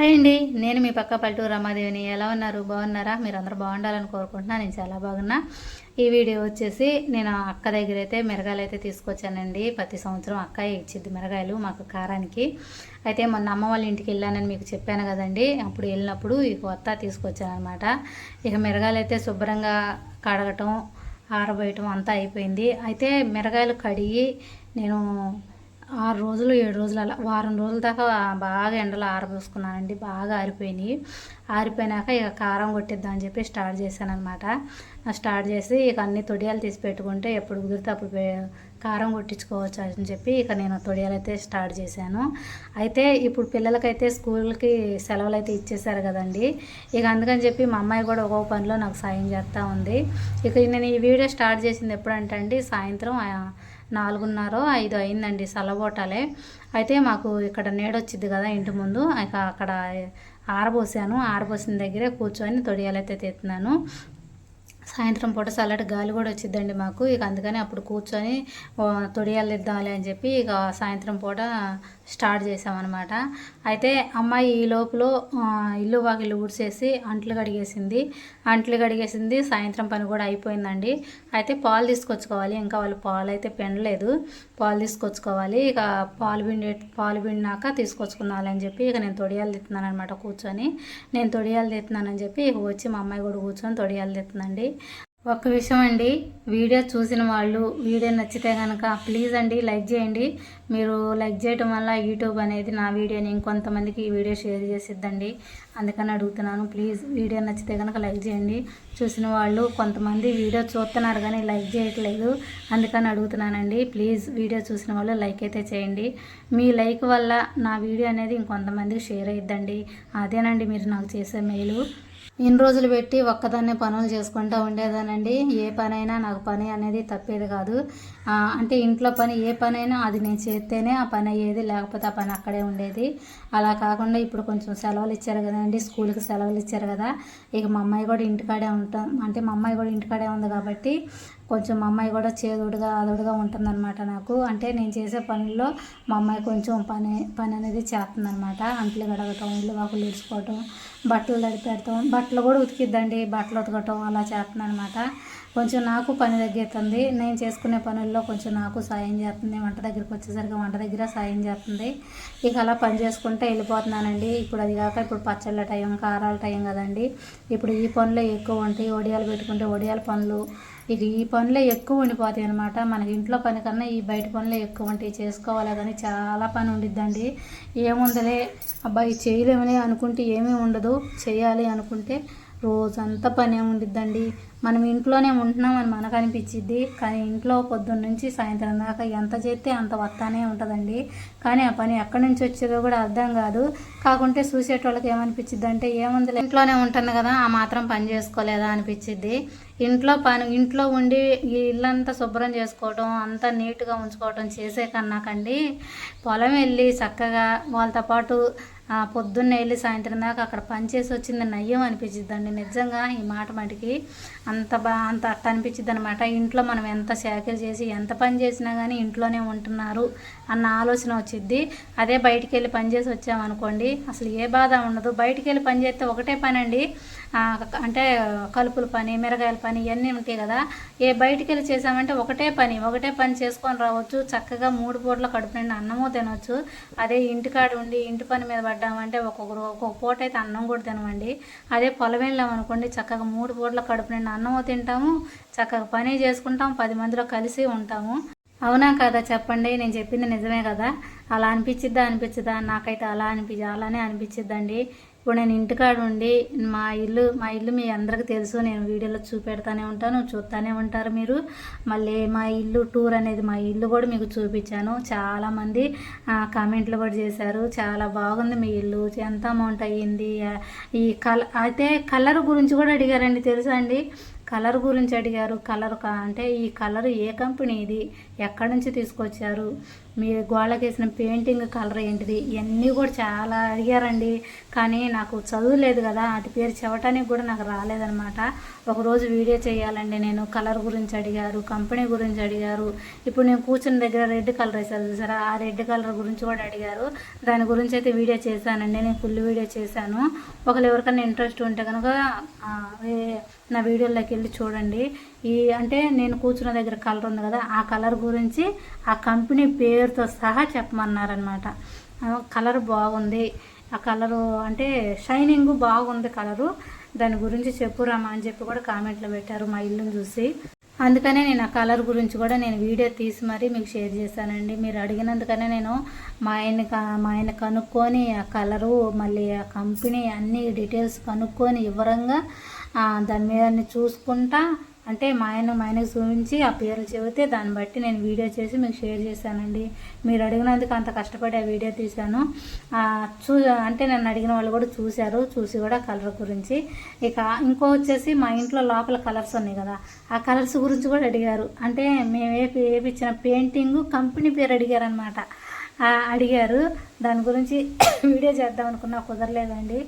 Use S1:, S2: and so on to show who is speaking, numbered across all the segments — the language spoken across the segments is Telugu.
S1: హాయ్ అండి. నేను మీ పక్క పల్లెటూరు రమాదేవిని. ఎలా ఉన్నారు? బాగున్నారా? మీరు అందరూ బాగుండాలని కోరుకుంటున్నాను నేను చాలా బాగున్నా. ఈ వీడియో వచ్చేసి నేను అక్క దగ్గర అయితే మిరగాయలు అయితే తీసుకొచ్చానండి. ప్రతి సంవత్సరం అక్క ఇచ్చింది మిరగాయలు మాకు కారానికి. అయితే మొన్న అమ్మ వాళ్ళ ఇంటికి వెళ్ళానని మీకు చెప్పాను కదండి. అప్పుడు వెళ్ళినప్పుడు ఈ కొత్త తీసుకొచ్చాను అనమాట ఇక మిరగాయలు అయితే శుభ్రంగా కడగటం ఆరబోయటం అంతా అయిపోయింది. అయితే మిరగాయలు కడిగి నేను ఆరు రోజులు ఏడు రోజులు అలా వారం రోజుల దాకా బాగా ఎండలో ఆరబోసుకున్నానండి. బాగా ఆరిపోయినాయి. ఆరిపోయినాక ఇక కారం కొట్టిద్దాం అని చెప్పి స్టార్ట్ చేశాను అనమాట స్టార్ట్ చేసి ఇక అన్ని తొడియాలు తీసి పెట్టుకుంటే ఎప్పుడు కుదిరితే అప్పుడు పే- కారం కొట్టించుకోవచ్చు అని చెప్పి ఇక నేను తొడియాలు అయితే స్టార్ట్ చేశాను. అయితే ఇప్పుడు పిల్లలకైతే స్కూల్కి సెలవులు అయితే ఇచ్చేసారు కదండి. ఇక అందుకని చెప్పి మా అమ్మాయి కూడా ఒక్కొక్క పనిలో నాకు సాయం చేస్తూ ఉంది. ఇక నేను ఈ వీడియో స్టార్ట్ చేసింది ఎప్పుడంటే అండి సాయంత్రం నాలుగున్నర ఐదు అయిందండి సలబోటాలే. అయితే మాకు ఇక్కడ నీడొచ్చింది కదా ఇంటి ముందు ఇక అక్కడ ఆరబోసాను. ఆరబోసిన దగ్గరే కూర్చొని తొడియాలైతే తెస్తున్నాను సాయంత్రం పూట చల్లటి గాలి కూడా వచ్చిందండి మాకు. ఇక అందుకని అప్పుడు కూర్చొని తొడియాలు ఇద్దాంలే అని చెప్పి ఇక సాయంత్రం పూట స్టార్ట్ చేసామన్నమాట అయితే అమ్మాయి ఈ లోపల ఇల్లు వాకిల్లు ఊడ్చేసి అంట్లు కడిగేసింది. అంట్లు కడిగేసింది సాయంత్రం పని కూడా అయిపోయిందండి. అయితే పాలు తీసుకొచ్చుకోవాలి. ఇంకా వాళ్ళు పాలు అయితే పెనలేదు పాలు తీసుకొచ్చుకోవాలి. ఇక పాలు పిండి పాలు పిండినాక తీసుకొచ్చుకున్నాలని చెప్పి ఇక నేను తొడియాలు తెస్తున్నాను అనమాట కూర్చొని. నేను తొడియాలు తెస్తున్నానని చెప్పి ఇక వచ్చి మా అమ్మాయి కూడా కూర్చొని తొడియాలు తెస్తుందండి ఒక్క విషయం అండి వీడియో చూసిన వాళ్ళు వీడియో నచ్చితే కనుక ప్లీజ్ అండి లైక్ చేయండి. మీరు లైక్ చేయటం వల్ల యూట్యూబ్ అనేది నా వీడియోని ఇంకొంతమందికి ఈ వీడియో షేర్ చేసిద్దండి. అందుకని అడుగుతున్నాను ప్లీజ్ వీడియో నచ్చితే కనుక లైక్ చేయండి. చూసిన వాళ్ళు కొంతమంది వీడియో చూస్తున్నారు కానీ లైక్ చేయట్లేదు. అందుకని అడుగుతున్నానండి ప్లీజ్ వీడియో చూసిన వాళ్ళు లైక్ అయితే చేయండి. మీ లైక్ వల్ల నా వీడియో అనేది ఇంకొంతమందికి షేర్ అయిద్దండి. అదేనండి మీరు నాకు చేసే మెయిలు ఇన్ని రోజులు పెట్టి ఒక్కదాన్నే పనులు చేసుకుంటూ ఉండేదానండి. ఏ పనైనా నాకు పని అనేది తప్పేది కాదు. అంటే ఇంట్లో పని ఏ పనైనా అది నేను చేస్తేనే ఆ పని అయ్యేది లేకపోతే ఆ పని అక్కడే ఉండేది. అలా కాకుండా ఇప్పుడు కొంచెం సెలవులు ఇచ్చారు కదండి స్కూల్కి సెలవులు ఇచ్చారు కదా. ఇక మా అమ్మాయి కూడా ఇంటికాడే ఉంటాం అంటే మా అమ్మాయి కూడా ఇంటికాడే ఉంది కాబట్టి కొంచెం మా అమ్మాయి కూడా చేదుడుగా అదుడుగా ఉంటుందన్నమాట నాకు. అంటే నేను చేసే పనుల్లో మా అమ్మాయి కొంచెం పని పని అనేది చేస్తుందన్నమాట. అంట్లు గడగటం ఇల్లు వాకులు ఇడుచుకోవటం బట్టలు తడిపెడతాం బట్టలు కూడా ఉతికిద్దండి బట్టలు ఉతకటం అలా చేస్తుందన్నమాట కొంచెం నాకు పని తగ్గుతుంది నేను చేసుకునే పనుల్లో కొంచెం నాకు సాయం చేస్తుంది వంట దగ్గరికి వచ్చేసరికి వంట దగ్గర సాయం చేస్తుంది ఇక అలా పని చేసుకుంటే వెళ్ళిపోతున్నానండి. ఇప్పుడు అది కాక ఇప్పుడు పచ్చళ్ళ టైం కారాల టైం కదండి. ఇప్పుడు ఈ పనులే ఎక్కువ ఉంటాయి. వడియాలు పెట్టుకుంటే వడియాల పనులు. ఇక ఈ పనులే ఎక్కువ ఉండిపోతాయి అనమాట మనకి ఇంట్లో పని కన్నా ఈ బయట పనులే ఎక్కువ ఉంటాయి. చేసుకోవాలి కానీ చాలా పని ఉండిద్దండి. ఏముందలే? అబ్బాయి చేయలేమని అనుకుంటే ఏమీ ఉండదు. చేయాలి అనుకుంటే రోజంతా పని ఉండిద్దండి. మనం ఇంట్లోనే ఉంటున్నామని మనకు అనిపించిద్ది కానీ ఇంట్లో పొద్దున్న నుంచి సాయంత్రం దాకా ఎంత చేస్తే అంత వస్తానే ఉంటుందండి. కానీ ఆ పని ఎక్కడి నుంచి వచ్చేదో కూడా అర్థం కాదు. కాకుంటే చూసేటోళ్ళకి ఏమనిపించిద్ది అంటే ఏముంది ఇంట్లోనే ఉంటాను కదా ఆ మాత్రం పని చేసుకోలేదా? అనిపించిద్ది ఇంట్లో పని ఇంట్లో ఉండి ఈ ఇల్లంతా శుభ్రం చేసుకోవడం అంతా నీట్గా ఉంచుకోవడం చేసే కన్నాకండి. పొలం వెళ్ళి చక్కగా వాళ్ళతో పాటు పొద్దున్నే వెళ్ళి సాయంత్రం దాకా అక్కడ పని చేసి వచ్చింది నయ్యం అనిపించిద్దండి నిజంగా ఈ మాట మటుకి. అంత బా అంత అట్ట అనిపించింది అనమాట ఇంట్లో మనం ఎంత సేకరి చేసి ఎంత పని చేసినా కానీ ఇంట్లోనే ఉంటున్నారు. అన్న ఆలోచన వచ్చిద్ది. అదే బయటికి వెళ్ళి పని చేసి వచ్చామనుకోండి అసలు ఏ బాధ ఉండదు. బయటికి వెళ్ళి పని చేస్తే ఒకటే పని అండి అంటే కలుపుల పని మిరగాయల పని ఇవన్నీ ఉంటాయి కదా. ఏ బయటికి వెళ్ళి చేసామంటే ఒకటే పని ఒకటే పని చేసుకొని రావచ్చు. చక్కగా మూడు పూటల కడుపు నిండా అన్నము తినవచ్చు అదే ఇంటికాడ ఉండి ఇంటి పని మీద పడ్డామంటే ఒక్కొక్కరు ఒక్కొక్క పూట అయితే అన్నం కూడా తినమండి. అదే పొలం వెళ్ళాం అనుకోండి చక్కగా మూడు పూటల కడుపు నిండా అన్నము తింటాము. చక్కగా పని చేసుకుంటాం. పది మందిలో కలిసి ఉంటాము. అవునా కదా చెప్పండి నేను చెప్పింది నిజమే కదా? అలా అనిపించిద్దా అనిపించదా నాకైతే అలా అనిపించ అలానే అనిపించిద్దండి ఇప్పుడు నేను ఇంటికాడ ఉండి మా ఇల్లు మా ఇల్లు మీ అందరికీ తెలుసు నేను వీడియోలో చూపెడతానే ఉంటాను చూస్తూనే ఉంటారు మీరు. మళ్ళీ మా ఇల్లు టూర్ అనేది మా ఇల్లు కూడా మీకు చూపించాను. చాలామంది కామెంట్లు కూడా చేశారు. చాలా బాగుంది మీ ఇల్లు. ఎంత అమౌంట్ అయ్యింది? ఈ కల అయితే కలర్ గురించి కూడా అడిగారండి తెలుసా అండి? కలర్ గురించి అడిగారు. కలర్ కా అంటే ఈ కలర్ ఏ కంపెనీ ఇది ఎక్కడి నుంచి తీసుకొచ్చారు? మీ గోళ్ళకి వేసిన పెయింటింగ్ కలర్ ఏంటిది? ఇవన్నీ కూడా చాలా అడిగారండి. కానీ నాకు చదువు లేదు కదా అటు పేరు చెప్పడానికి కూడా నాకు రాలేదనమాట ఒకరోజు వీడియో చేయాలండి. నేను కలర్ గురించి అడిగారు కంపెనీ గురించి అడిగారు. ఇప్పుడు నేను కూర్చున్న దగ్గర రెడ్ కలర్ వేసారు చూసారా? ఆ రెడ్ కలర్ గురించి కూడా అడిగారు. దాని గురించి అయితే వీడియో చేశానండి. నేను ఫుల్ వీడియో చేశాను. ఒకళ్ళు ఎవరికైనా ఇంట్రెస్ట్ ఉంటే కనుక నా వీడియోలోకి వెళ్ళి చూడండి. ఈ అంటే నేను కూర్చున్న దగ్గర కలర్ ఉంది కదా ఆ కలర్ గురించి ఆ కంపెనీ పేరుతో సహా చెప్పమన్నారనమాట కలర్ బాగుంది. ఆ కలరు అంటే షైనింగ్ బాగుంది కలరు. దాని గురించి చెప్పురామా అని చెప్పి కూడా కామెంట్లో పెట్టారు మా ఇల్లుని చూసి. అందుకనే నేను ఆ కలర్ గురించి కూడా నేను వీడియో తీసి మరీ మీకు షేర్ చేశానండి. మీరు అడిగినందుకనే నేను మా ఆయన మా ఆయన కనుక్కొని ఆ కలరు మళ్ళీ ఆ కంపెనీ అన్ని డీటెయిల్స్ కనుక్కొని వివరంగా దాని మీద చూసుకుంటా అంటే మా ఆయన మా ఆయనకు చూపించి ఆ పేరు చెబితే దాన్ని బట్టి నేను వీడియో చేసి మీకు షేర్ చేశానండి. మీరు అడిగినందుకు అంత కష్టపడి ఆ వీడియో తీశాను. చూ అంటే నన్ను అడిగిన వాళ్ళు కూడా చూశారు. చూసి కూడా కలర్ గురించి. ఇక ఇంకో వచ్చేసి మా ఇంట్లో లోపల కలర్స్ ఉన్నాయి కదా ఆ కలర్స్ గురించి కూడా అడిగారు. అంటే మేము ఏ వేపించిన పెయింటింగ్ కంపెనీ పేరు అడిగారు అనమాట అడిగారు. దాని గురించి వీడియో చేద్దాం అనుకున్నా కుదరలేదండి.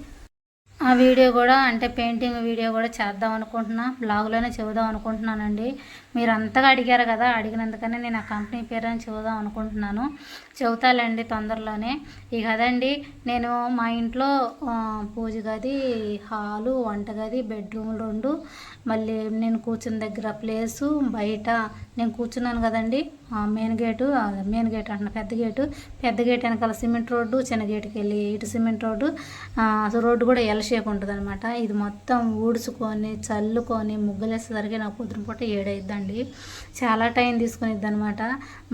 S1: ఆ వీడియో కూడా అంటే పెయింటింగ్ వీడియో కూడా చేద్దాం అనుకుంటున్నా బ్లాగ్లోనే చెబుదాం అనుకుంటున్నానండి. మీరు అంతగా అడిగారు కదా అడిగినందుకనే నేను ఆ కంపెనీ పేరుని చెబుదాం అనుకుంటున్నాను. చెబుతాలండి తొందరలోనే. ఇక అదండి నేను మా ఇంట్లో పూజ గది హాలు వంటగది బెడ్రూమ్ రెండు మళ్ళీ నేను కూర్చున్న దగ్గర ప్లేసు బయట నేను కూర్చున్నాను కదండి. మెయిన్ గేటు మెయిన్ గేట్ అంటున్నా పెద్ద గేటు పెద్ద గేట్ వెనకాల సిమెంట్ రోడ్డు చిన్న గేటుకి వెళ్ళి ఇటు సిమెంట్ రోడ్డు. అసలు రోడ్డు కూడా ఎల్ షేప్ ఉంటుంది అనమాట ఇది మొత్తం ఊడ్చుకొని చల్లుకొని ముగ్గులేసేసరికి నాకు కూతురు పూట ఏడైద్దండి. చాలా టైం తీసుకునిద్ది అనమాట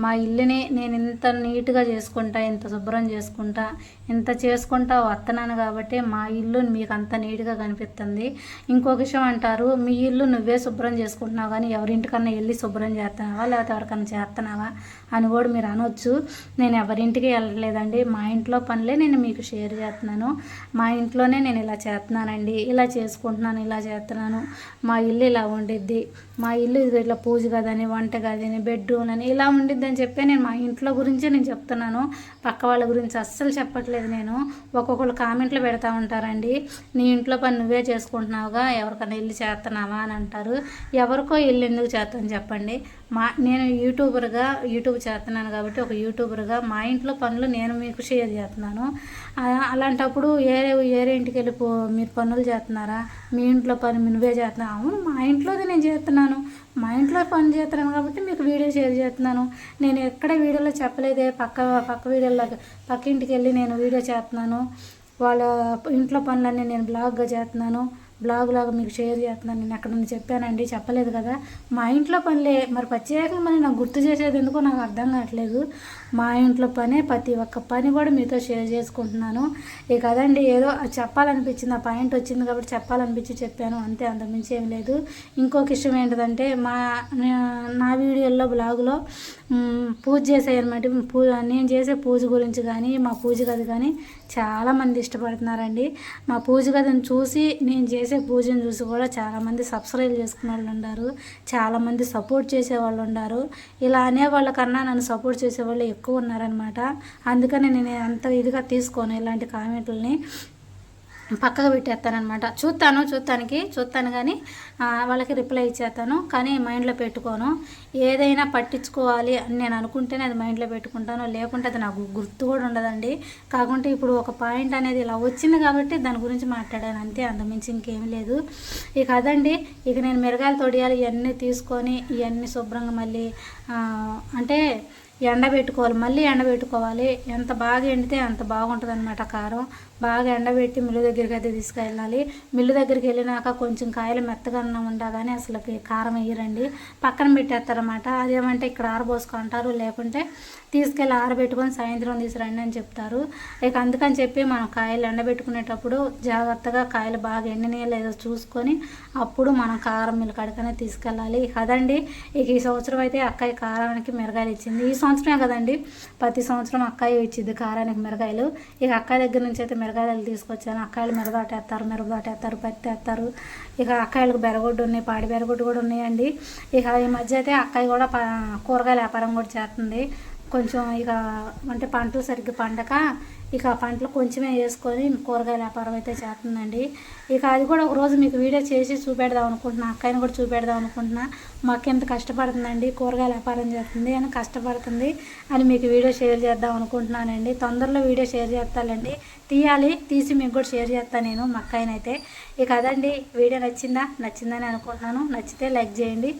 S1: మా ఇల్లుని నేను ఇంత నీట్గా చేసుకుంటా ఇంత శుభ్రం చేసుకుంటా ఇంత చేసుకుంటా వస్తున్నాను కాబట్టి మా ఇల్లు మీకు అంత నీట్గా కనిపిస్తుంది ఇంకొక విషయం అంటారు మీ ఇల్లు నువ్వే శుభ్రం చేసుకుంటున్నావు కానీ ఎవరింటికన్నా వెళ్ళి శుభ్రం చేస్తున్నావా లేకపోతే ఎవరికన్నా చేస్తున్నావా అని కూడా మీరు అనొచ్చు. నేను ఎవరింటికి వెళ్ళలేదండి. మా ఇంట్లో పనులే నేను మీకు షేర్ చేస్తున్నాను. మా ఇంట్లోనే నేను ఇలా చేస్తున్నానండి. ఇలా చేసుకుంటున్నాను ఇలా చేస్తున్నాను. మా ఇల్లు ఇలా ఉండిద్ది. మా ఇల్లు ఇట్లా పూజ గదని వంట గదని బెడ్రూమ్ అని ఇలా ఉండిద్ది అని చెప్పి నేను మా ఇంట్లో గురించే నేను చెప్తున్నాను. పక్క వాళ్ళ గురించి అస్సలు చెప్పట్లేదు నేను. ఒక్కొక్కరు కామెంట్లు పెడతా ఉంటారండి. నీ ఇంట్లో పని నువ్వే చేసుకుంటున్నావుగా ఎవరికైనా ఇల్లు చేస్తున్నావా అని అంటారు. ఎవరికో ఇల్లు ఎందుకు చేస్తాను చెప్పండి. మా నేను యూట్యూబర్గా యూట్యూబ్ చేస్తున్నాను కాబట్టి ఒక యూట్యూబర్గా మా ఇంట్లో పనులు నేను మీకు షేర్ చేస్తున్నాను. అలాంటప్పుడు ఏరే ఏరే ఇంటికి వెళ్ళి పో మీరు పనులు చేస్తున్నారా? మీ ఇంట్లో పని నువ్వే చేస్తున్నావు. అవును మా ఇంట్లోది నేను చేస్తున్నాను. మా ఇంట్లో పని చేస్తున్నాను కాబట్టి మీకు వీడియో షేర్ చేస్తున్నాను. నేను ఎక్కడ వీడియోలో చెప్పలేదే. పక్క పక్క వీడియోలో పక్క ఇంటికి వెళ్ళి నేను వీడియో చేస్తున్నాను. వాళ్ళ ఇంట్లో పనులన్నీ నేను బ్లాగ్గా చేస్తున్నాను. బ్లాగ్ లాగా మీకు షేర్ చేస్తున్నాను. నేను ఎక్కడ చెప్పానండి. చెప్పలేదు కదా. మా ఇంట్లో పనిలే. మరి ప్రత్యేకంగా మరి నాకు గుర్తు చేసేది ఎందుకో నాకు అర్థం కావట్లేదు. మా ఇంట్లో పనే ప్రతి ఒక్క పని కూడా మీతో షేర్ చేసుకుంటున్నాను. ఇక అదండి ఏదో చెప్పాలనిపించింది ఆ పాయింట్ వచ్చింది కాబట్టి చెప్పాలనిపించి చెప్పాను. అంతే అంతమించి ఏం లేదు. ఇంకొక ఇష్టం ఏంటంటే మా నా- వీడియోల్లో బ్లాగులో పూజ చేసేయనమాట. పూ నేను చేసే పూజ గురించి కానీ మా పూజ గది కానీ చాలామంది ఇష్టపడుతున్నారండి. మా పూజ గదిని చూసి నేను చేసే పూజను చూసి కూడా చాలామంది సబ్స్క్రైబ్ చేసుకునే వాళ్ళు ఉన్నారు చాలామంది సపోర్ట్ చేసే వాళ్ళు ఉన్నారు ఇలా అనేవాళ్ళకన్నా నన్ను సపోర్ట్ చేసే వాళ్ళు ఎక్కువ ఉన్నారనమాట అందుకని నేను అంత ఇదిగా తీసుకోను ఇలాంటి కామెంట్లని. పక్కకు పెట్టేస్తానమాట చూస్తాను చూస్తానికి చూస్తాను కానీ వాళ్ళకి రిప్లై ఇచ్చేస్తాను. కానీ మైండ్లో పెట్టుకోను. ఏదైనా పట్టించుకోవాలి అని నేను అనుకుంటేనే అది మైండ్లో పెట్టుకుంటాను లేకుంటే అది నాకు గుర్తు కూడా ఉండదండి. కాకుంటే ఇప్పుడు ఒక పాయింట్ అనేది ఇలా వచ్చింది కాబట్టి దాని గురించి మాట్లాడాను అంతే అంతమించి ఇంకేం లేదు. ఇక అదండి ఇక నేను మిరగాయలు తొడియాలి ఇవన్నీ తీసుకొని ఇవన్నీ శుభ్రంగా మళ్ళీ అంటే ఎండబెట్టుకోవాలి. మళ్ళీ ఎండబెట్టుకోవాలి. ఎంత బాగా ఎండితే అంత బాగుంటుంది అనమాట కారం. బాగా ఎండబెట్టి మిల్లు దగ్గరికి అయితే తీసుకెళ్ళాలి. మిల్లు దగ్గరికి వెళ్ళినాక కొంచెం కాయలు మెత్తగా ఉండగానే అసలు కారం వేయరండి పక్కన పెట్టేస్తారన్నమాట. అదేమంటే ఇక్కడ ఆరబోసుకుంటారు. లేకుంటే తీసుకెళ్ళి ఆరబెట్టుకొని సాయంత్రం తీసుకురండి అని చెప్తారు. ఇక అందుకని చెప్పి మనం కాయలు ఎండబెట్టుకునేటప్పుడు జాగ్రత్తగా కాయలు బాగా ఎండినాయో లేదో చూసుకొని అప్పుడు మనం కారం మిల్లు కడకనే తీసుకెళ్ళాలి. ఇక ఇక ఈ సంవత్సరం అయితే అక్కయ్య కారానికి మిరగాయలు ఇచ్చింది. ఈ సంవత్సరమే కదండి. ప్రతి సంవత్సరం అక్కయ్య ఇచ్చింది కారానికి మిరగాయలు. ఇక అక్కయ్య దగ్గర నుంచి అయితే మిరగాయలు తీసుకొచ్చాను. అక్కాయలు మిరగాటేస్తారు మిరగాటేస్తారు పత్తి వేస్తారు ఇక అక్కాయలకు బెరగొడ్డు ఉన్నాయి పాడి బెరగొడ్డు కూడా ఉన్నాయండి. ఇక ఈ మధ్య అయితే అక్కాయి కూడా కూరగాయల వ్యాపారం కూడా చేస్తుంది. కొంచెం ఇక అంటే పంటలు సరిగ్గా పండక ఇక ఆ పంటలు కొంచెమే వేసుకొని కూరగాయల వ్యాపారం అయితే చేస్తుందండి. ఇక అది కూడా ఒక రోజు మీకు వీడియో చేసి చూపెడదాం అనుకుంటున్నా అక్కని కూడా చూపెడదాం అనుకుంటున్నా. మాకు ఎంత కష్టపడుతుందండి కూరగాయల వ్యాపారం చేస్తుంది అని కష్టపడుతుంది అని మీకు వీడియో షేర్ చేద్దాం అనుకుంటున్నానండి. తొందరలో వీడియో షేర్ చేస్తానండి తీయాలి తీసి మీకు కూడా షేర్ చేస్తాను నేను మా అక్కయ్యనైతే. ఇక అదండి వీడియో నచ్చిందా? నచ్చిందని అనుకుంటున్నాను. నచ్చితే లైక్ చేయండి.